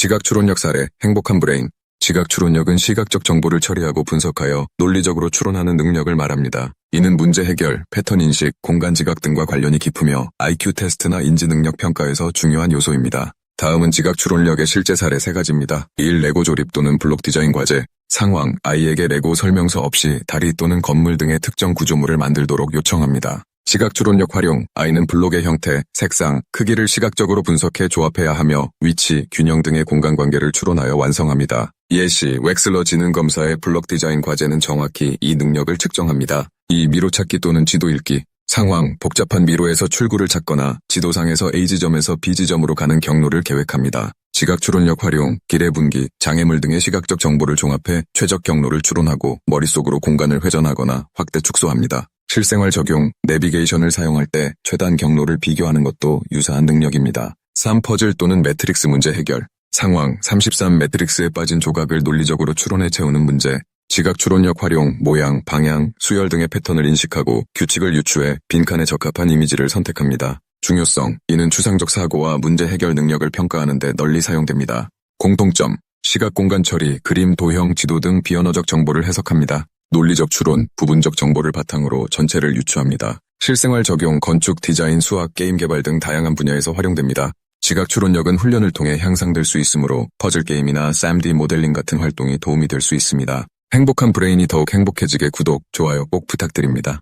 지각 추론력 사례, 행복한 브레인. 지각 추론력은 시각적 정보를 처리하고 분석하여 논리적으로 추론하는 능력을 말합니다. 이는 문제 해결, 패턴 인식, 공간 지각 등과 관련이 깊으며 IQ 테스트나 인지 능력 평가에서 중요한 요소입니다. 다음은 지각 추론력의 실제 사례 세 가지입니다. 1. 레고 조립 또는 블록 디자인 과제. 상황, 아이에게 레고 설명서 없이 다리 또는 건물 등의 특정 구조물을 만들도록 요청합니다. 시각 추론력 활용, 아이는 블록의 형태, 색상, 크기를 시각적으로 분석해 조합해야 하며 위치, 균형 등의 공간 관계를 추론하여 완성합니다. 예시, 웩슬러 지능 검사의 블록 디자인 과제는 정확히 이 능력을 측정합니다. 2. 미로 찾기 또는 지도 읽기. 상황, 복잡한 미로에서 출구를 찾거나 지도상에서 A지점에서 B지점으로 가는 경로를 계획합니다. 지각 추론력 활용, 길의 분기, 장애물 등의 시각적 정보를 종합해 최적 경로를 추론하고 머릿속으로 공간을 회전하거나 확대 축소합니다. 실생활 적용, 내비게이션을 사용할 때 최단 경로를 비교하는 것도 유사한 능력입니다. 3. 퍼즐 또는 매트릭스 문제 해결. 상황, 33 매트릭스에 빠진 조각을 논리적으로 추론해 채우는 문제. 지각 추론력 활용, 모양, 방향, 수열 등의 패턴을 인식하고 규칙을 유추해 빈칸에 적합한 이미지를 선택합니다. 중요성, 이는 추상적 사고와 문제 해결 능력을 평가하는 데 널리 사용됩니다. 공통점, 시각 공간 처리, 그림, 도형, 지도 등 비언어적 정보를 해석합니다. 논리적 추론, 부분적 정보를 바탕으로 전체를 유추합니다. 실생활 적용, 건축, 디자인, 수학, 게임 개발 등 다양한 분야에서 활용됩니다. 지각 추론력은 훈련을 통해 향상될 수 있으므로 퍼즐 게임이나 3D 모델링 같은 활동이 도움이 될 수 있습니다. 행복한 브레인이 더욱 행복해지게 구독, 좋아요 꼭 부탁드립니다.